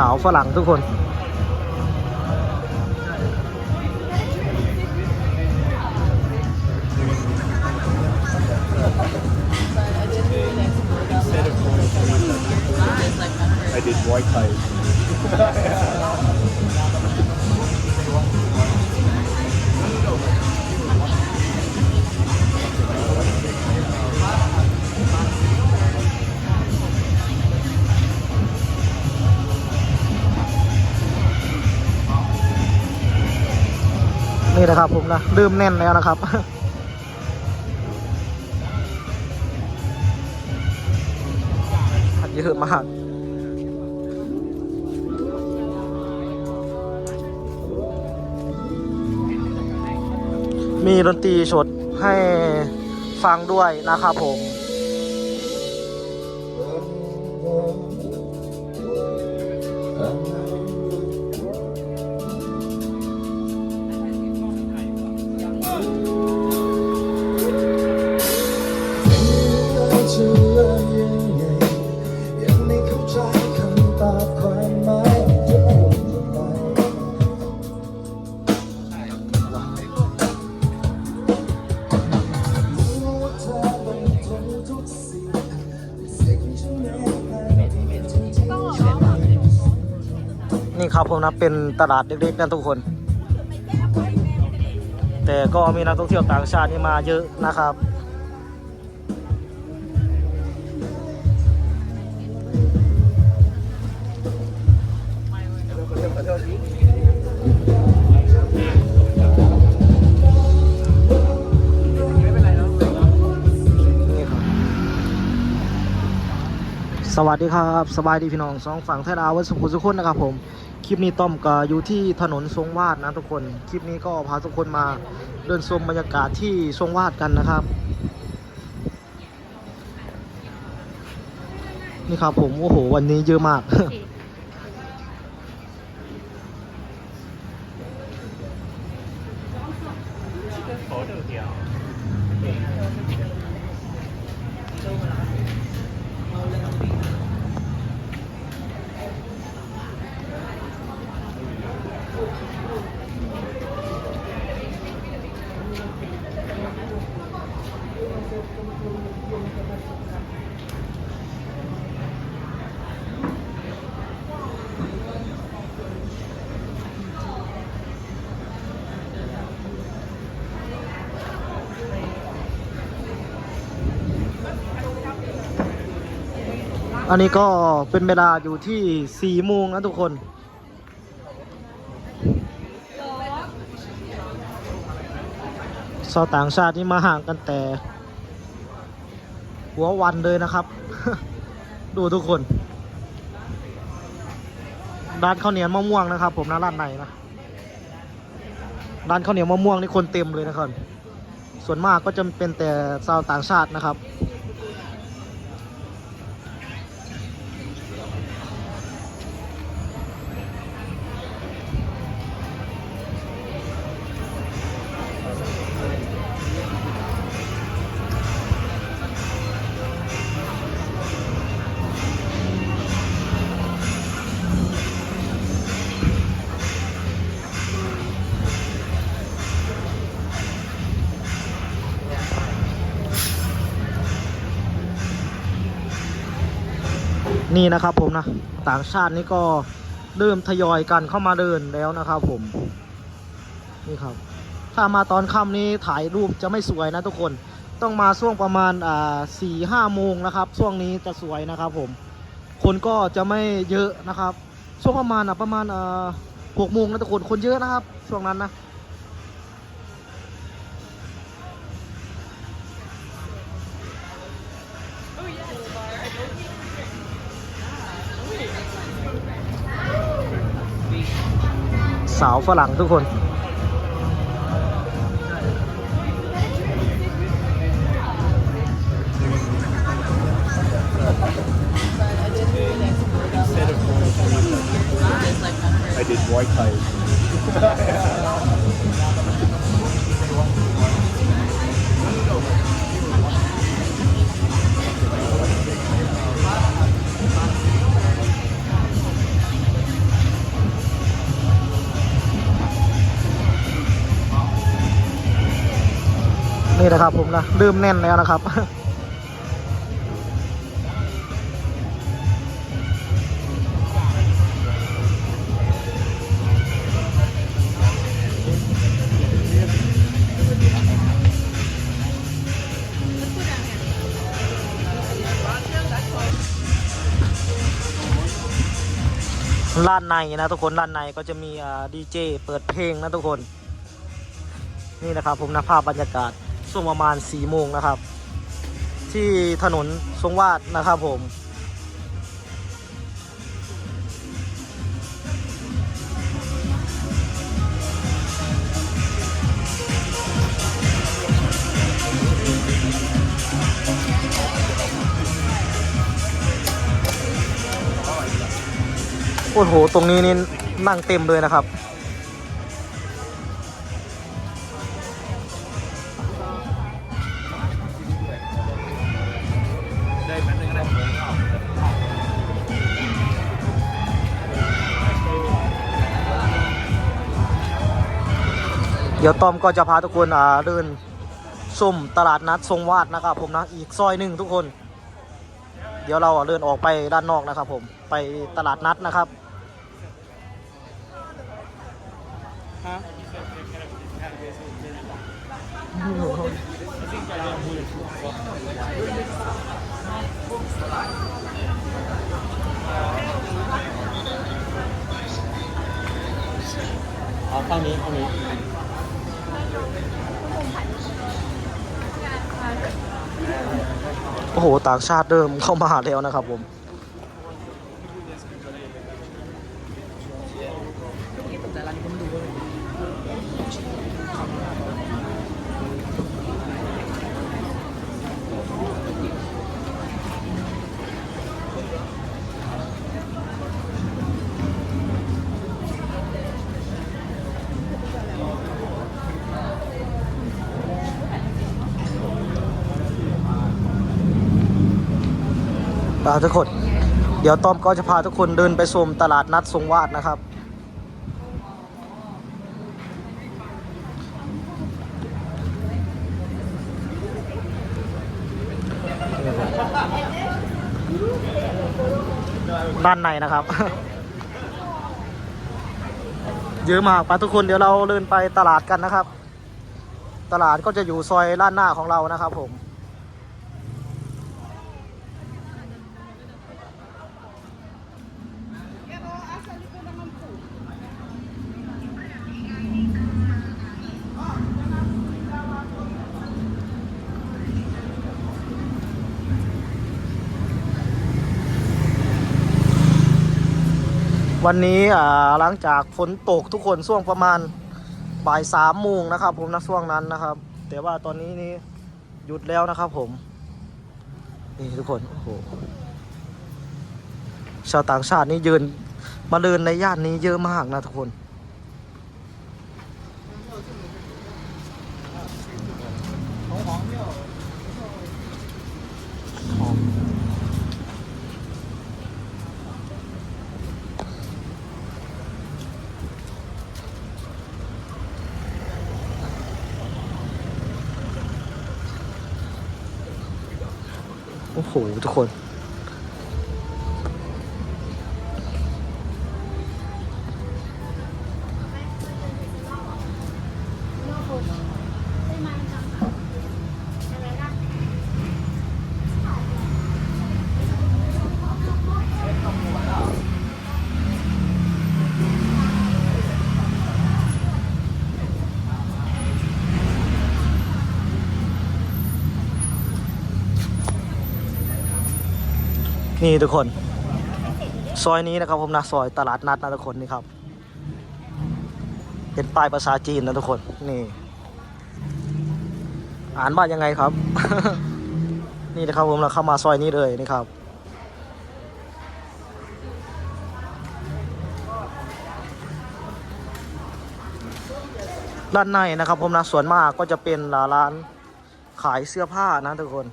สาวฝรั่งทุกคน Instead of going to I did Muay Thai. นี่นะครับผมนะเริ่มแน่นแล้วนะครับเยอะมากมีดนตรีสดให้ฟังด้วยนะครับผม นี่ครับผมนะเป็นตลาดเล็กๆนะทุกคน แต่ก็มีนักท่องเที่ยวต่างชาตินี่มาเยอะนะครับสวัสดีครับ สบายดีพี่น้องสองฝั่งไทยลาววันสุขุมสุขคนนะครับผม ลิปนี้ต้อมก็อยู่ที่ถนนทรงวาดนะทุกคน คลิปนี้ก็พาทุกคนมาเดินชมบรรยากาศที่ทรงวาดกันนะครับ นี่ครับผมโอ้โหวันนี้เยอะมาก อันนี้ก็เป็นเวลาอยู่ที่สี่โมงนะทุกคน ชาวต่างชาตินี่มาห่างกันแต่ หัววันเลยนะครับ ดูทุกคน ร้านข้าวเหนียวมะม่วงนะครับ ผมนะร้านไหนนะ ร้านข้าวเหนียวมะม่วงนี่คนเต็มเลยนะครับ ส่วนมากก็จะเป็นแต่ชาวต่างชาตินะครับ นี่นะครับผมนะต่างชาตินี่ก็เริ่มทยอยกันเข้ามาเดินแล้วนะครับผมนี่ครับ ถ้ามาตอนค่ำนี้ถ่ายรูปจะไม่สวยนะทุกคนต้องมาช่วงประมาณอ่าสี่ห้าโมงนะครับช่วงนี้จะสวยนะครับผมคนก็จะไม่เยอะนะครับ ช่วงประมาณอะประมาณอ่าหกโมงนะทุกคนคนเยอะนะครับ ช่วงนั้นนะ สาวฝรั่งทุกคน นะครับผมนะเริ่มแน่นแล้วนะครับร้านในนะทุกคนร้านในก็จะมีดีเจเปิดเพลงนะทุกคน นี่นะครับผมนะภาพบรรยากาศ ช่วงประมาณ4โมงนะครับ ที่ถนนทรงวาดนะครับผมโอ้โห ตรงนี้นี่นั่งเต็มเลยนะครับ เดี๋ยวตอมก็จะพาทุกคนอ่าเดินชมตลาดนัดทรงวาดนะครับ ผมนะอีกซอยหนึ่งทุกคน เดี๋ยวเราเดินออกไปด้านนอกนะครับ ผมไปตลาดนัดนะครับเอาข้างนี้ข้างนี้ โอ้โหต่างชาติเดิมเข้ามาแล้วนะครับผมาทุกคน เดี๋ยวต้อมก็จะพาทุกคนเดินไปชมตลาดนัดทรงวาดนะครับ ด้านในนะครับ เยอะมากไปทุกคนเดี๋ยวเราเดินไปตลาดกันนะครับ ตลาดก็จะอยู่ซอยล้านหน้าของเรานะครับผม วันนี้หลังจากฝนตกทุกคนช่วงประมาณบ่ายสามโมงนะครับ ผมนะช่วงนั้นนะครับ แต่ว่าตอนนี้นี่หยุดแล้วนะครับ ผม นี่ทุกคนโอ้โหชาวต่างชาตินี่ยืนมาเดินในย่านนี้เยอะมากนะทุกคนโอ้ โหทุกคน นี่ทุกคน ซอยนี้นะครับผมนะซอยตลาดนัดนะทุกคนนี่ครับ เป็นป้ายภาษาจีนนะทุกคนนี่ อ่านว่านยังไงครับ นี่นะครับผมเราเข้ามาซอยนี้เลยนี่ครับด้านในนะครับผมนะส่วนมากก็จะเป็นร้านขายเสื้อผ้านะทุกคน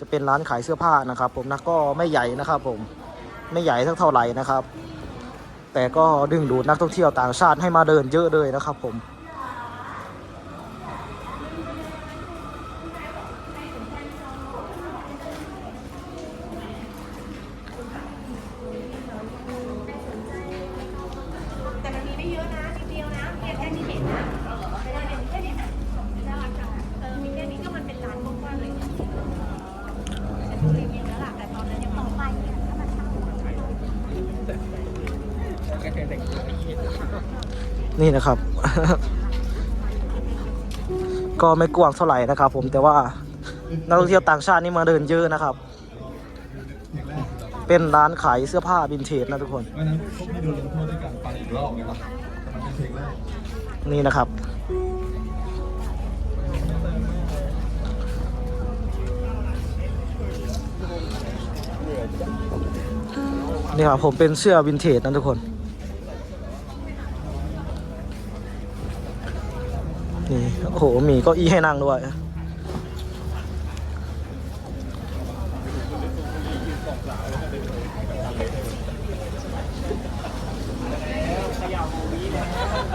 จะเป็นร้านขายเสื้อผ้านะครับ ผมนะก็ไม่ใหญ่นะครับ ผมไม่ใหญ่สักเท่าไหร่นะครับ แต่ก็ดึงดูดนักท่องเที่ยวต่างชาติให้มาเดินเยอะเลยนะครับ ผม นี่นะครับ ก็ไม่กว้างเท่าไหร่นะครับ ผมแต่ว่านักท่องเที่ยวต่างชาตินี่มาเดินเยอะนะครับ เป็นร้านขายเสื้อผ้าวินเทจนะทุกคนนนั้นพวกพี่โดนลงโทษด้วยการฟังอีกรอบไงวะแต่มันเป็นเพลงแรกนี่นะครับ นี่ครับผมเป็นเสื้อวินเทจนะทุกคน โอ้โห มีเก็อี้ให้นั่งด้วย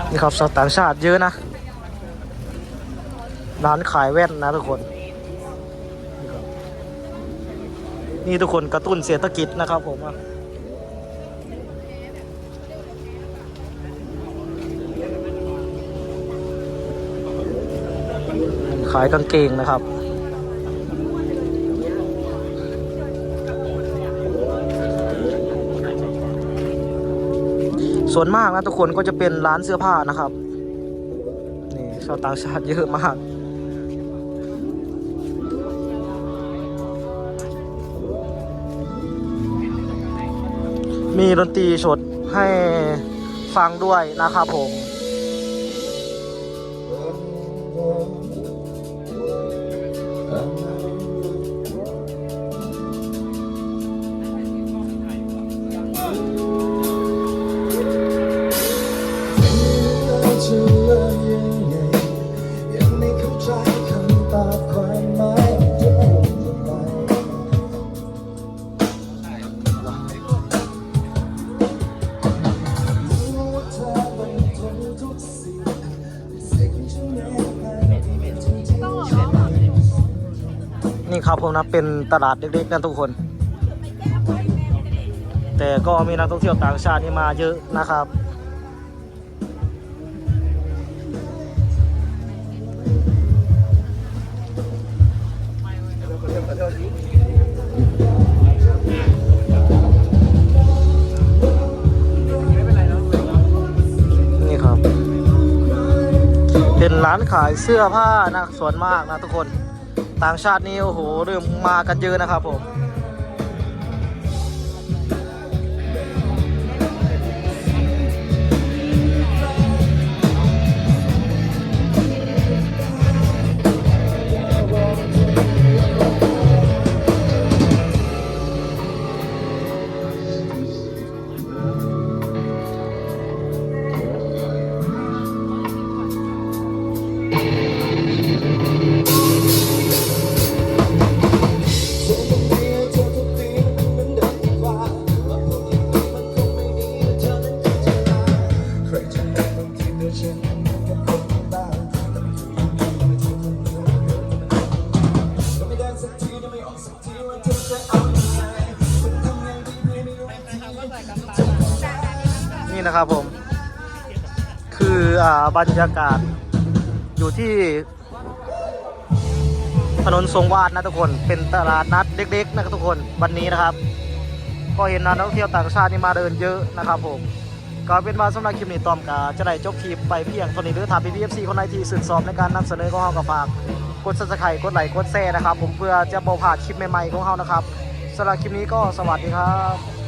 นี่ครับชาวต่างชาติเยอะนะ ร้านขายแว่นนะทุกคน นี่ทุกคนกระตุ้นเศรษฐกิจนะครับผม ขายกางเกงนะครับ ส่วนมากนะทุกคนก็จะเป็นร้านเสื้อผ้านะครับนี่ชาวต่างชาติเยอะมากมีดนตรีสดให้ฟังด้วยนะครับผม นี่ครับ เป็นตลาดเล็กๆนะทุกคน แต่ก็มีนักท่องเที่ยวต่างชาตินี่มาเยอะนะครับนี่ครับ เป็นร้านขายเสื้อผ้านะส่วนมากนะทุกคน ต่างชาตินี่โอ้โหเริ่มมากันเยอะนะครับผม บรรยากาศ อยู่ที่ถนนทรงวาดนะทุกคน เป็นตลาดนัดเล็กๆนะครับทุกคนวันนี้นะครับ ก็เห็นนักท่องเที่ยวต่างชาตินี่มาเดินเยอะนะครับผมก็เป็นว่าสำหรับคลิปนี้ตอมกาจะได้จบคลิปไปเพียงเท่านี้หรือถามพี่พีเอฟซีคนไหนที่สื่อสอบในการนำเสนอของเรากับฝากกดซับสไครต์กดไลค์กดแชร์นะครับ ผมเพื่อจะบ่พลาดคลิปใหม่ๆของเรานะครับสำหรับคลิปนี้ก็สวัสดีครับ